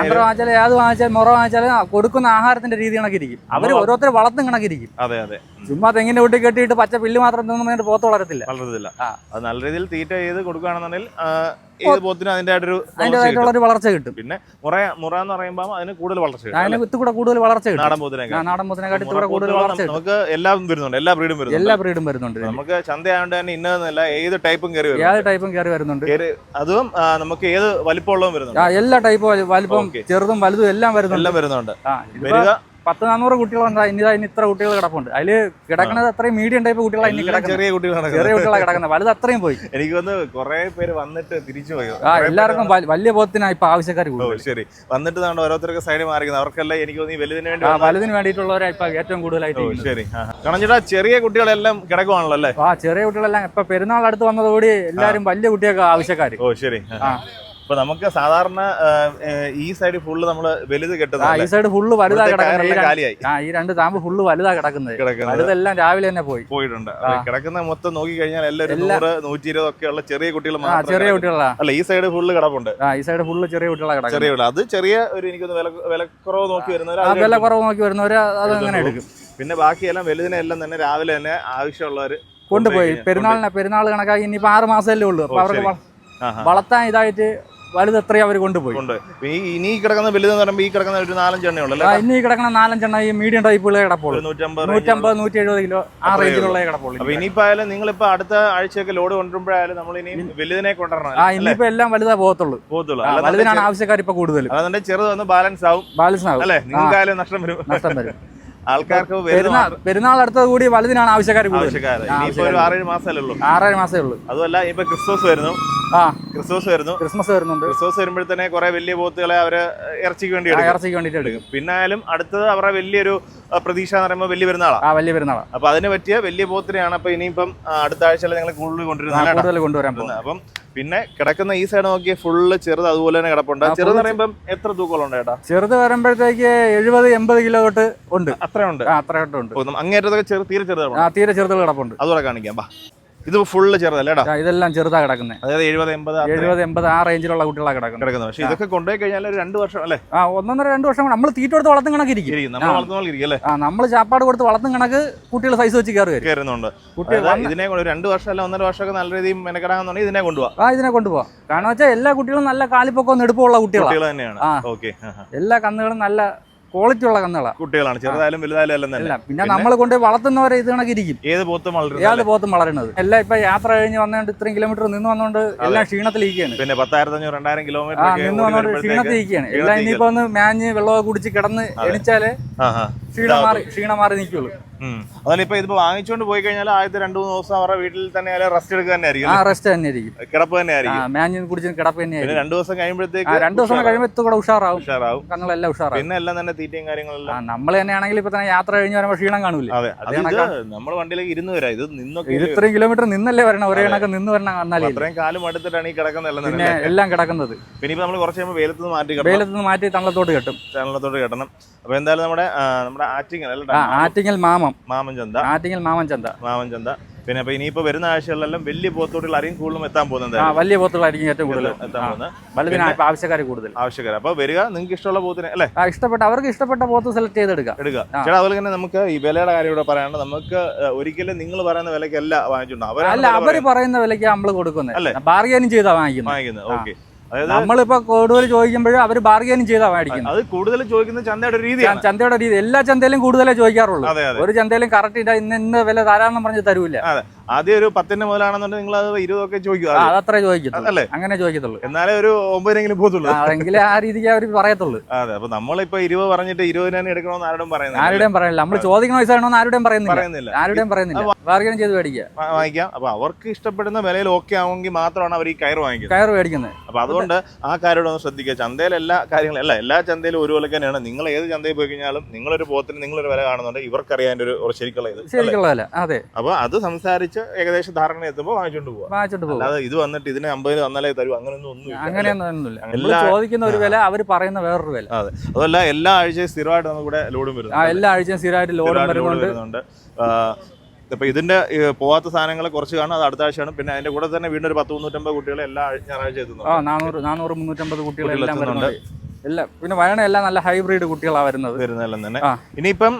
ആന്ധ്ര വാങ്ങിച്ചാലും ഏത് വാങ്ങിച്ചാലും മുറ വാങ്ങിച്ചാലും കൊടുക്കുന്ന ആഹാരത്തിന്റെ രീതി കണക്കിരിക്കും അവർ ഓരോരുത്തർ വളർത്തും കണക്കിരിക്കും അതെ അതെ. ചുമ്മാ തെങ്ങിന്റെ വീട്ടിൽ കെട്ടിയിട്ട് പച്ച പില്ല് മാത്രം തിന്നു പോത്ത് വളരത്തില്ല. വളരത്തില്ല. അത് നല്ല രീതിയിൽ തീറ്റ ചെയ്ത് കൊടുക്കുകയാണെന്നുണ്ടെങ്കിൽ ഏത് പോത്തിനും. അതിന്റെതായിട്ടുള്ള ഒരു വളർച്ച കിട്ടും. പിന്നെ മുറ മുറ എന്ന് പറയുമ്പോൾ അതിന് കൂടുതൽ വളർച്ച കിട്ടും അതിന്? വിത്ത് കൂടെ കൂടുതൽ വളർച്ച കിട്ടും. നാടൻ പോത്തിനൊക്കെ നാടൻ പോത്തിനെക്കാട്ടി കൂടുതൽ വളർച്ച നമുക്ക് എല്ലാം വരുന്നുണ്ട് എല്ലാ ബ്രീഡും വരുന്നുണ്ട്. എല്ലാ ബ്രീഡും വരുന്നുണ്ട്. നമുക്ക് ചന്തയായതുകൊണ്ട് തന്നെ ഇന്നതെന്നല്ല ഏത് ടൈപ്പും കയറി വരും ഏത് ടൈപ്പും കയറി വരുന്നുണ്ട്. അതും നമുക്ക് ഏത് വലിപ്പമുള്ളതും വരുന്നുണ്ട്. എല്ലാ ടൈപ്പും വലിപ്പം ചെറുതും വലുതും എല്ലാം വരുന്നുണ്ട്. എല്ലാം വരുന്നുണ്ട്. വരിക. പത്ത് നാനൂറ് കുട്ടികളുണ്ട് ഇനി ഇതാ ഇനി ഇത്ര കുട്ടികൾ കിടപ്പുണ്ട്. അതിൽ കിടക്കുന്നത് അത്രയും മീഡിയം ടൈപ്പ് കുട്ടികളാണ് ഇനി കിടക്കുന്നത്. ചെറിയ കുട്ടികളാണ് ചെറിയ കുട്ടികളാണ് കിടക്കുന്നത്. വലുത് അത്രയും പോയി. എനിക്ക് വന്ന് കുറെ പേര് വന്നിട്ട് തിരിച്ചു പോയി. ആ എല്ലാവർക്കും വലിയ ബോധത്തിനാണ് ഇപ്പൊ ആവശ്യക്കാർ കൂടുതൽ ശരി. വന്നിട്ട് നമ്മുടെ ഓരോരുത്തർക്ക് സൈഡ് മാറിക്കുന്നത് അവർക്കെല്ലാം എനിക്ക് തോന്നി വലുതിന് വേണ്ടി വലുതിന് വേണ്ടിയിട്ടുള്ളവരെ ഇപ്പൊ ഏറ്റവും കൂടുതലായിട്ട്. ശരി. കണഞ്ഞിട്ടാ ചെറിയ കുട്ടികളെല്ലാം കിടക്കുവാണല്ലോ അല്ലേ? ആ ചെറിയ കുട്ടികളെല്ലാം ഇപ്പൊ പെരുന്നാൾ അടുത്ത് വന്നതോടി എല്ലാവരും വലിയ കുട്ടിയൊക്കെ ആവശ്യക്കാർ ഓ ശരി. ആ. അപ്പൊ നമുക്ക് സാധാരണ ഈ സൈഡ് ഫുള്ള് നമ്മൾ വലുത് ആ ഈ കെട്ടുന്നത് സൈഡ് ഫുള്ള് വലുതാ കിടക്കുന്നത്. ഈ രണ്ട്- കാലിയായി. ആ ഈ രണ്ട് താമ്പ് ഫുള്ള് വലുതാ കിടക്കുന്നത്. വലുതെല്ലാം രാവിലെ തന്നെ പോയി. പോയിട്ടുണ്ട്. കിടക്കുന്ന മൊത്തം നോക്കി കഴിഞ്ഞാൽ എല്ലാവരും എല്ലാ- നൂറ് നൂറ്റി ഇരുപത് ഒക്കെ ഉള്ള ചെറിയ കുട്ടികൾ ചെറിയ കുട്ടികളാ. അല്ല ഈ സൈഡ് ഫുള്ള് കിടപ്പുണ്ട്. ആ ഈ സൈഡ് ഫുള്ള് ചെറിയ കുട്ടികളാ കിടക്കുന്നത്. ചെറിയ അത് ചെറിയ ഒരു എനിക്കൊന്ന് വില വിലക്കുറവ് നോക്കി വരുന്നവർ വിലക്കുറവ് വില കുറവ് നോക്കി വരുന്നവര് അത് അങ്ങനെ എടുക്കും. പിന്നെ ബാക്കിയെല്ലാം വലുതിനെല്ലാം തന്നെ രാവിലെ തന്നെ ആവശ്യമുള്ളവർ കൊണ്ടുപോയി. പെരുന്നാളിനെ പെരുന്നാൾ കണക്കാക്കി ഇനിയിപ്പോ ആറ് മാസമല്ലേ ഉള്ളൂ. അപ്പൊ ഓ, അവർക്ക്. വളർത്താൻ ഇതായിട്ട് വലുത് എത്രയും അവർ കൊണ്ടുപോയി. കൊണ്ട്. ഈ ഇനി കിടക്കുന്ന വലുതെന്ന് പറയുമ്പോൾ ഈ കിടക്കുന്ന ഒരു നാലഞ്ച് എണ്ണ ആ, ഇനി കിടക്കുന്ന നാലഞ്ചെണ്ണ ഈ മീഡിയം ടൈപ്പുള്ള കിടപ്പുള്ളൂ. നൂറ്റമ്പത് നൂറ്റി എഴുപത് കിലോ ആ റേഞ്ചിലുള്ള കിടപ്പുള്ളൂ അപ്പൊ ഇനിയിപ്പോ ആയാലും നിങ്ങളിപ്പോ അടുത്ത ആഴ്ചയൊക്കെ ലോഡ് കൊണ്ടുവരുമ്പോഴായാലും നമ്മൾ ഇനി വലുതിനെ കൊണ്ടുവരണം ആ ഇനിയിപ്പോ എല്ലാം വലുതാ പോകത്തുള്ളൂ. പോകത്തുള്ളൂ. വലുതിനാണ് ആവശ്യക്കാർ ഇപ്പൊ കൂടുതലും. അതുകൊണ്ട് ചെറുത് വന്ന് ബാലൻസ് ആവും. ബാലൻസ് ആവും. അല്ലെ? നിങ്ങൾക്കായാലും നഷ്ടം വരും. നഷ്ടം വരും. ആൾക്കാർക്ക് പെരുന്നാൾ അടുത്തത് കൂടി വലുതിനാണ് ആവശ്യക്കാർ ആവശ്യക്കാർ ആറേഴ് മാസമല്ലേ ഉള്ളൂ. ആറേഴ് മാസമേ ഉള്ളൂ. അതുമല്ല ഇപ്പൊ ക്രിസ്മസ് വരുന്നു. ആ. ക്രിസ്മസ് വരുന്നു. ക്രിസ്മസ് വരുന്നുണ്ട്. ക്രിസ്മസ് വരുമ്പോഴത്തന്നെ കുറെ വലിയ പോത്തുകളെ അവർ ഇറച്ചിക്ക് വേണ്ടി ഇറച്ചിക്ക് വേണ്ടിട്ട് എടുക്കും. പിന്നെ ആയാലും അടുത്തത് അവരുടെ വലിയൊരു പ്രതീക്ഷ എന്ന് പറയുമ്പോൾ വലിയ പെരുന്നാളാ. ആ വലിയ പെരുന്നാളാണ് അപ്പൊ അതിന് പറ്റിയ വലിയ പോത്തിനെയാണ് അപ്പൊ ഇനിയിപ്പം അടുത്ത ആഴ്ചയിൽ നിങ്ങൾ കൂടുതൽ കൊണ്ടുവരുന്നത്? കൂടുതൽ കൊണ്ടുവരാൻ പോകുന്നത് അപ്പം പിന്നെ കിടക്കുന്ന ഈ സൈഡ് നോക്കിയ ഫുള്ള് ചെറുത് അതുപോലെ തന്നെ കിടപ്പുണ്ട്. ചെറുത് പറയുമ്പോൾ പറയുമ്പം എത്ര തൂക്കമുണ്ട് ചേട്ടാ ചെറുത് വരുമ്പോഴത്തേക്ക് എഴുപത് എൺപത് കിലോ തൊട്ട് ഉണ്ട്. അത്രയുണ്ട്. അത്രയോട്ടുണ്ട് അങ്ങേറ്റത്തൊക്കെ ചെറു തീരെ ചെറുതാണ് തീരെ ചെറുതുകൾ കിടപ്പുണ്ട്. അതുപോലെ കാണിക്കാം ബാ ഇത് ഫുള്ള് ചെറുതല്ലേടാ ഇതെല്ലാം ചെറുതാ കിടക്കുന്നത് അതായത് എഴുപത് എൺപത് എഴുപത് എൺപത് ആ റേഞ്ചിലുള്ള കുട്ടികളാണ് കിടക്കുന്നത് കിടക്കുന്നത് പക്ഷെ ഇതൊക്കെ കൊണ്ടുപോയി കഴിഞ്ഞാൽ ഒരു രണ്ട് വർഷം അല്ലേ? ആ ഒന്നൊന്നര രണ്ട് വർഷം നമ്മൾ തീറ്റ കൊടുത്ത് വളർത്തും കണക്ക് ഇരിക്കും. നമ്മൾ. വളർത്തുന്ന അല്ലേ? ആ നമ്മൾ ചാപ്പാട് കൊടുത്ത് വളർത്തും കണക്ക് കുട്ടികൾ സൈസ് വെച്ച് കയറി കയറുന്നുണ്ട്. കുട്ടികൾ ഇതിനെ കൊണ്ട് രണ്ട് വർഷം അല്ല ഒന്നര വർഷമൊക്കെ നല്ല രീതിയിൽ മെനക്കെടാന്നുണ്ടെങ്കിൽ ഇതിനെ കൊണ്ടുപോകാം ആ ഇതിനെ കൊണ്ടുപോകാം കാരണം വെച്ചാൽ എല്ലാ കുട്ടികളും നല്ല കാലിപ്പൊക്കെ ഒന്ന് എടുപ്പമുള്ള കുട്ടികളാണ് കുട്ടികൾ തന്നെയാണ്. ആ. ഓക്കെ. എല്ലാ കന്നുകളും നല്ല ക്വാളിറ്റി ഉള്ള കന്നുകളാണ് കുട്ടികളാണ്. ചെറുതായാലും വലുതായാലും എല്ലാം തന്നെ. പിന്നെ നമ്മൾ കൊണ്ട് വളർത്തുന്നവരെ ഇത് കണക്കിരിക്കും ഏത് പോത്തും വളരുന്നത് ഏത് പോത്തും വളരുന്നത്. എല്ലാം ഇപ്പൊ യാത്ര കഴിഞ്ഞ് വന്നുകൊണ്ട് ഇത്രയും കിലോമീറ്റർ നിന്ന് വന്നുകൊണ്ട് എല്ലാം ക്ഷീണത്തിലിരിക്കുകയാണ് പിന്നെ പത്തായിരത്തി അഞ്ഞൂറ് രണ്ടായിരം കിലോമീറ്റർ നിന്ന് വന്നുകൊണ്ട് ക്ഷീണത്തിരിക്കുകയാണ് എല്ലാം ഇനിയിപ്പോ ഒന്ന് മാഞ്ഞ് വെള്ളമൊക്കെ കുടിച്ച് കിടന്ന് എണിച്ചാലേ ക്ഷീണം മാറി ക്ഷീണം മാറി നിൽക്കുള്ളൂ അതല്ല ഇപ്പൊ ഇതിപ്പോ വാങ്ങിച്ചുകൊണ്ട് പോയി കഴിഞ്ഞാൽ ആദ്യത്തെ രണ്ടു മൂന്ന് ദിവസം അവരുടെ വീട്ടിൽ തന്നെ റെസ്റ്റ് എടുക്കുക തന്നെ ആയിരിക്കും ആ? റെസ്റ്റ് തന്നെ ആയിരിക്കും കിടപ്പ് തന്നെ ആയിരിക്കും മാഞ്ഞ് കുടിച്ച് കിടപ്പ് തന്നെ ആയിരിക്കും രണ്ടു ദിവസം കഴിയുമ്പോഴത്തേക്ക് രണ്ടു ദിവസം കഴിയുമ്പോൾ കൂടെ ഉഷാറാവും. ഉഷാറാവും. കന്നുകളെല്ലാം ഉഷാറാവും. പിന്നെ എല്ലാം തന്നെ തീറ്റയും കാര്യങ്ങളെല്ലാം. നമ്മൾ തന്നെ ആണെങ്കിൽ ഇപ്പൊ തന്നെ യാത്ര കഴിഞ്ഞ് വരുമ്പോൾ ക്ഷീണം കാണൂല? അതെ നമ്മൾ വണ്ടിയിലേക്ക് ഇരുന്ന് വരാം. ഇത് നിന്നൊക്കെ ഇത് ഇത്രയും കിലോമീറ്റർ നിന്നല്ലേ വരണം. ഒരേ കണക്ക് നിന്ന് വരണം വന്നാലേ ഇത്രയും കാലം അടുത്തിട്ടാണ് ഈ പിന്നെ തന്നെ. എല്ലാം കിടക്കുന്നത്. പിന്നെ ഇപ്പൊ നമ്മൾ കുറച്ച് കഴിയുമ്പോൾ വെയിലത്ത് നിന്ന് മാറ്റി വെയിലത്ത് നിന്ന് മാറ്റി തള്ളത്തോട്ട് കെട്ടും. ചാനലത്തോട്ട് കെട്ടണം. അപ്പൊ എന്തായാലും നമ്മുടെ നമ്മുടെ ആറ്റിങ്ങൽ ആറ്റിങ്ങൽ മാമം. മാമൻ ചന്ത ആറ്റിങ്ങൽ മാമൻ ചന്ത മാമൻ ചന്ത പിന്നെ അപ്പൊ ഇനിയിപ്പോ വരുന്ന ആഴ്ചകളിലെല്ലാം വലിയ പോത്തോട്ടുകൾ അറിയും കൂടുതലും എത്താൻ പോകുന്നത് വലിയ പോത്തുകളായിരിക്കും ഏറ്റവും കൂടുതൽ. എത്താൻ പോകുന്നത്. ആവശ്യക്കാർ കൂടുതൽ. ആവശ്യക്കാർ അപ്പൊ വരിക നിങ്ങൾക്ക് ഇഷ്ടമുള്ള പോത്തിനെ അല്ലേ? ഇഷ്ടപ്പെട്ട അവർക്ക് ഇഷ്ടപ്പെട്ട പോത്ത് സെലക്ട് ചെയ്തെടുക്കുക. എടുക്കുക. ചേട്ടാ അതുപോലെ തന്നെ നമുക്ക് ഈ വിലയുടെ കാര്യം ഇവിടെ പറയാനുള്ളത് നമുക്ക് ഒരിക്കലും നിങ്ങൾ പറയുന്ന വിലക്കല്ല വാങ്ങിച്ചിട്ടുണ്ടോ അല്ല അവർ അവർ പറയുന്ന വിലയ്ക്ക് നമ്മൾ കൊടുക്കുന്നത്. അല്ലേ? ബാർഗൈനും ചെയ്താ വാങ്ങിക്കുന്നത്. വാങ്ങിക്കുന്നത്. ഓക്കെ നമ്മളിപ്പോ കൂടുതൽ ചോദിക്കുമ്പോഴും അവർ ബാർഗൈനും ചെയ്താ മേടിക്കുന്നത്. അത് കൂടുതൽ ചോദിക്കുന്നത് ചന്തയുടെ രീതി ചന്തയുടെ രീതി. എല്ലാ ചന്തയിലും കൂടുതലേ ചോദിക്കാറുള്ളൂ. ഒരു ചന്തയിലും കറക്റ്റ് ഇന്ന ഇന്ന വില തരാന്ന് പറഞ്ഞ് തരൂല. ആദ്യം ഒരു പത്തിന്റെ മുതലാണെന്നുണ്ടെങ്കിൽ നിങ്ങൾ അത് ഇരുപതൊക്കെ ചോദിക്കും. അതത്ര ചോദിക്കത്തുള്ളൂ. അങ്ങനെ ചോദിക്കത്തുള്ളൂ. എന്നാലേ ഒരു ഒമ്പതിനെങ്കിലും പോകത്തുള്ളൂ. ആ രീതിക്ക് അവർ പറയത്തുള്ളൂ. അതെ അപ്പൊ നമ്മളിപ്പോ ഇരുപത് പറഞ്ഞിട്ട് ഇരുപതിന് തന്നെ എടുക്കണമെന്ന് ആരോടും പറയുന്നില്ല. ആരുടെയും പറയില്ല നമ്മൾ ചോദിക്കുന്ന പൈസ വേണമെന്ന് ആരുടെയും പറയുന്നില്ല. പറയുന്നില്ല. ആരുടെയും പറയുന്നില്ല. ബാർഗൈൻ ചെയ്ത് മേടിക്കുക. വാങ്ങിക്കാം. അപ്പൊ അവർക്ക് ഇഷ്ടപ്പെടുന്ന വിലയിൽ ഓക്കെ ആവുമെങ്കിൽ മാത്രമാണ് അവർ ഈ കയർ വാങ്ങിക്കുന്നത്. കയർ മേടിക്കുന്നത്. അപ്പൊ അതുകൊണ്ട് ആ കാര്യം ഒന്ന് ശ്രദ്ധിക്കുക. ചന്തയിൽ എല്ലാ കാര്യങ്ങളും അല്ല എല്ലാ ചന്തയിലും ഒരുപോലെ തന്നെയാണ്. നിങ്ങൾ ഏത് ചന്തയിൽ പോയി കഴിഞ്ഞാലും നിങ്ങളൊരു പോത്തിന് നിങ്ങളൊരു വില കാണുന്നുണ്ട്. ഇവർക്കറിയാൻ ഒരു ശരിക്കുള്ള ഇത്? ശരിക്കുള്ള വില. അതെ. അപ്പൊ അത് സംസാരിച്ച് ഏകദേശം ധാരണ എത്തുമ്പോൾ വാങ്ങിച്ചോണ്ട് പോവാം. വാങ്ങിച്ചോണ്ട് പോകും അല്ലാതെ ഇത് വന്നിട്ട് ഇതിന് അമ്പതിന് വന്നാലേ തരൂ അങ്ങനെയൊന്നും ഒന്നും. അങ്ങനെയൊന്നുമില്ല നമ്മൾ ചോദിക്കുന്ന ഒരു വില അവർ പറയുന്ന വേറൊരു വില. അതെ. അതല്ല എല്ലാ ആഴ്ചയും സ്ഥിരമായിട്ട് നമുക്ക് ഇവിടെ ലോഡും വരുന്നു എല്ലാ ആഴ്ചയും സ്ഥിരമായിട്ട് ലോഡും വരുന്നുണ്ട്. ഇപ്പൊ ഇതിന്റെ പോവാത്ത സാധനങ്ങൾ കുറച്ച് കാണും അത് അടുത്ത ആഴ്ചയാണ്. പിന്നെ അതിന്റെ കൂടെ തന്നെ വീണ്ടും ഒരു പത്ത് മുന്നൂറ്റമ്പത് കുട്ടികളെ എല്ലാ ഞായറാഴ്ച എത്തുന്നു നാനൂറ് നാനൂറ് മുന്നൂറ്റമ്പത് കുട്ടികളെല്ലാം എല്ലാം വരുന്നുണ്ട്. എല്ലാം പിന്നെ വയനാട് എല്ലാം നല്ല ഹൈബ്രിഡ് കുട്ടികളാണ് വരുന്നത്. വരുന്നതെല്ലാം തന്നെ. ഇനിയിപ്പം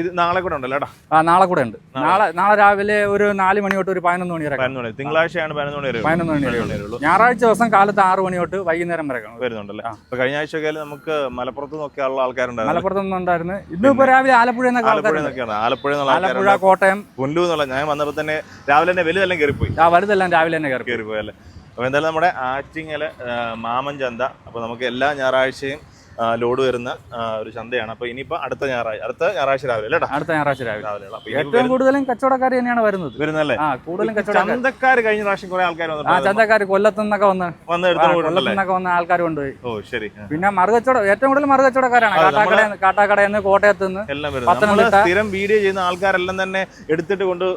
ഇത് നാളെ കൂടെ ഉണ്ടല്ലോ ആ നാളെ കൂടെ ഉണ്ട്. നാളെ. നാളെ രാവിലെ ഒരു നാല് മണി തൊട്ട് ഒരു പതിനൊന്ന് മണി വരെ കാണും. പതിനൊന്ന് മണി. തിങ്കളാഴ്ചയാണ് പതിനൊന്ന് മണി വരെ പതിനൊന്ന് മണി വരെ ഞായറാഴ്ച ദിവസം കാലത്ത് ആറ് മണി തൊട്ട് വൈകുന്നേരം വരെ വരുന്നുണ്ടല്ലേ. അപ്പൊ കഴിഞ്ഞ ആഴ്ച നമുക്ക് മലപ്പുറത്ത് നോക്കിയുള്ള ആൾക്കാരുണ്ടായിരുന്നു. മലപ്പുറത്ത് നിന്നുണ്ടായിരുന്നു ഇന്നിപ്പോ രാവിലെ ആലപ്പുഴ ആലപ്പുഴ ആലപ്പുഴ കോട്ടയം. പുല്ലു എന്നുള്ള ഞാൻ വന്നപ്പോ തന്നെ രാവിലെ തന്നെ വലുതെല്ലാം കയറിപ്പോയി ആ വലുതെല്ലാം രാവിലെ തന്നെ കയറി കയറിപ്പോയല്ലേ അപ്പോൾ എന്തായാലും നമ്മുടെ ആറ്റിങ്ങൽ മാമൻ ചന്ത അപ്പോൾ നമുക്ക് എല്ലാ ഞായറാഴ്ചയും ലോഡ് വരുന്ന ഒരു ചന്തയാണ്. അപ്പോൾ ഇനിയിപ്പോൾ അടുത്ത ഞായറാഴ്ച അടുത്ത ഞായറാഴ്ച രാവിലെ അല്ലേ അടുത്ത ഞായറാഴ്ച രാവിലെ. രാവിലെ അപ്പോൾ ഏറ്റവും കൂടുതലും കച്ചവടക്കാർ തന്നെയാണ് വരുന്നത്. വരുന്നല്ലേ ആ കൂടുതലും ചന്തക്കാർ കഴിഞ്ഞ പ്രാവശ്യം കുറെ ആൾക്കാർ ആ വന്നിട്ട് ചന്തക്കാർ കൊല്ലത്തുനിന്നൊക്കെ വന്ന് വന്ന് കൊല്ലത്തുനിന്നൊക്കെ വന്ന ആൾക്കാർ കൊണ്ടുപോയി. ഓ ശരി. പിന്നെ മറുകച്ചവടം ഏറ്റവും കൂടുതൽ മറുകച്ചവടക്കാരാണ്. കാട്ടാക്കടയിൽ നിന്ന് കോട്ടയത്ത് നിന്ന് എല്ലാം സ്ഥിരം വീഡിയോ ചെയ്യുന്ന ആൾക്കാരെല്ലാം തന്നെ എടുത്തിട്ട് കൊണ്ട്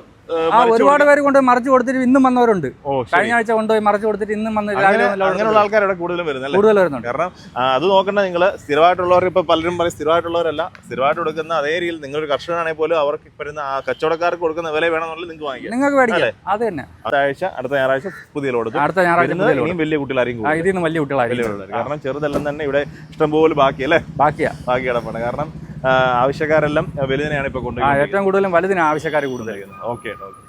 ഒരുപാട് പേര് കൊണ്ട് മറിച്ച് കൊടുത്തിട്ട് ഇന്നും വന്നവരുണ്ട്. കഴിഞ്ഞ ആഴ്ച കൊണ്ടുപോയി മറിച്ച് കൊടുത്തിട്ട് ഇന്നും വന്ന് അങ്ങനെയുള്ള ആൾക്കാർ ഇവിടെ കൂടുതലും വരുന്നത് കൂടുതൽ വരുന്നുണ്ട്. കാരണം അത് നോക്കണ്ട നിങ്ങൾ സ്ഥിരമായിട്ടുള്ളവർ ഇപ്പൊ പലരും പറയും സ്ഥിരമായിട്ടുള്ളവരല്ല. സ്ഥിരമായിട്ട് കൊടുക്കുന്ന അതേ രീതിയിൽ നിങ്ങളൊരു കർഷകനാണെങ്കിൽ പോലും അവർക്ക് വരുന്ന ആ കച്ചവടക്കാർക്ക് കൊടുക്കുന്ന വില വേണമെന്നുള്ളത് നിങ്ങൾക്ക് വാങ്ങിക്കാം. നിങ്ങൾക്ക് മേടിക്കാം. അത് തന്നെ. അടുത്ത ആഴ്ച അടുത്ത ഞായറാഴ്ച പുതിയ കൊടുക്കും അടുത്ത ഞായറാഴ്ച. ഇനിയും വലിയ കുട്ടികളായിരിക്കും ഇതിൽ നിന്ന് വലിയ കുട്ടികളായിരിക്കും. കാരണം ചെറുതെല്ലാം തന്നെ ഇവിടെ ഇഷ്ടംപോലെ ബാക്കിയല്ലേ? ബാക്കിയാ. ബാക്കി കിടപ്പാണ് കാരണം ആവശ്യക്കാരെല്ലാം വലുതിനെയാണ് ഇപ്പൊ കൊണ്ടുപോയി ഏറ്റവും കൂടുതലും വലുതിന് ആവശ്യക്കാർ കൂടുതലായിരുന്നു ഓക്കെ ഓക്കെ.